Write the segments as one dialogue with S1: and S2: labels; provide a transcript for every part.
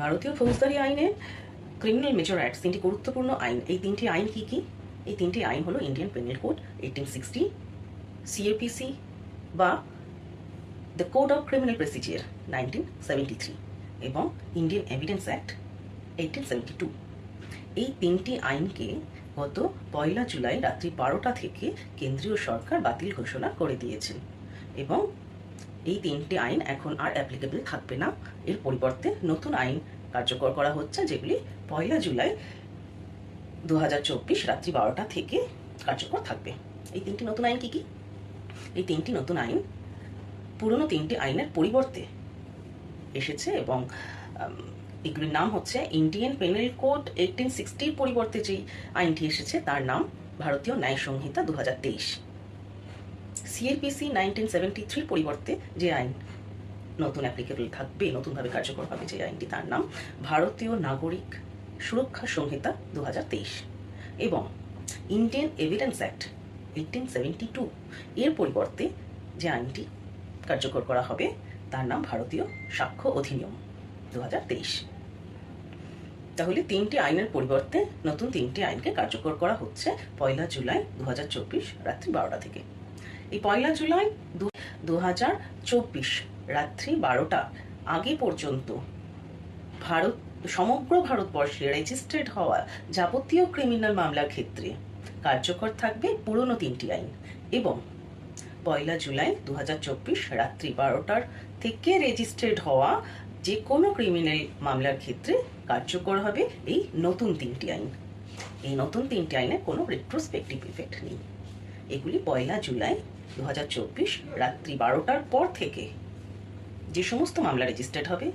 S1: ভারতীয় ফৌজদারি আইনে ক্রিমিনাল মেজর অ্যাক্টস তিনটি গুরুত্বপূর্ণ আইন। এই তিনটি আইন কি কি? এই তিনটি আইন হলো Indian penal code eighteen sixty সিএপিসি বা the code of criminal procedure nineteen seventy three এবং Indian evidence act eighteen seventy two এই তিনটি আইনকে গত পয়লা জুলাই রাত্রি বারোটা থেকে কেন্দ্রীয় সরকার বাতিল ঘোষণা করে দিয়েছেন এবং এই তিনটি আইন এখন আর অ্যাপ্লিকেবল থাকবে না। এর পরিবর্তে নতুন আইন কার্যকর করা হচ্ছে, যেগুলি পয়লা জুলাই দু হাজার চব্বিশ রাত্রি বারোটা থেকে কার্যকর থাকবে। এই তিনটি নতুন আইন কি কি? এই তিনটি নতুন আইন, পুরনো তিনটি আইনের পরিবর্তে এসেছে এবং এগুলির নাম হচ্ছে ইন্ডিয়ান পেনাল কোড এইটিন সিক্সটির পরিবর্তে যেই আইনটি এসেছে, তার নাম ভারতীয় ন্যায় সংহিতা দু হাজার তেইশ। সিএপিসি নাইনটিন সেভেন্টি থ্রির পরিবর্তে যে আইন নতুন অ্যাপ্লিকেবল থাকবে, নতুনভাবে কার্যকর হবে যে আইনটি, তার নাম ভারতীয় নাগরিক সুরক্ষা সংহিতা দু এবং Indian evidence act eighteen two এর পরিবর্তে যে আইনটি কার্যকর করা হবে, তার নাম ভারতীয় সাক্ষ্য অধিনিয়ম দু তাহলে তিনটি আইনের পরিবর্তে নতুন তিনটি আইনকে কার্যকর করা হচ্ছে পয়লা জুলাই দু হাজার চব্বিশ রাত্রি বারোটা থেকে। এই পয়লা জুলাই দু হাজার চব্বিশ, রাত্রি বারোটা আগে পর্যন্ত ভারত সমগ্র ভারতবর্ষে রেজিস্ট্রেড হওয়া যাবতীয় ক্রিমিনাল মামলার ক্ষেত্রে কার্যকর থাকবে পুরনো তিনটি আইন এবং পয়লা জুলাই দু হাজার চব্বিশ, রাত্রি বারোটার থেকে রেজিস্ট্রেড হওয়া যে কোনো ক্রিমিনাল মামলার ক্ষেত্রে কার্যকর হবে এই নতুন তিনটি আইন। এই নতুন তিনটি আইনে কোনো রেট্রোস্পেক্টিভ ইফেক্ট নেই। এগুলি পয়লা জুলাই দু হাজার চব্বিশ রাত্রি বারোটার পর থেকে। যে সমস্ত মামলা রেজিস্টার্ড হবে,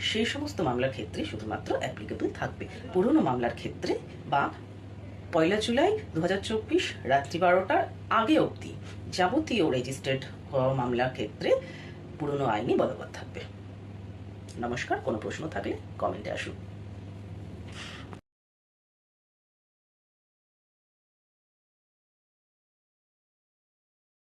S1: সেই সমস্ত মামলার ক্ষেত্রে শুধুমাত্র অ্যাপ্লিকেবল থাকবে। পুরনো মামলার ক্ষেত্রে বা পয়লা জুলাই দু হাজার চব্বিশ রাত্রি বারোটার আগে অবধি যাবতীয় রেজিস্টার্ড হওয়া মামলার ক্ষেত্রে পুরনো আইনই বলবৎ থাকবে। নমস্কার, কোনো প্রশ্ন থাকলে কমেন্টে আসুন।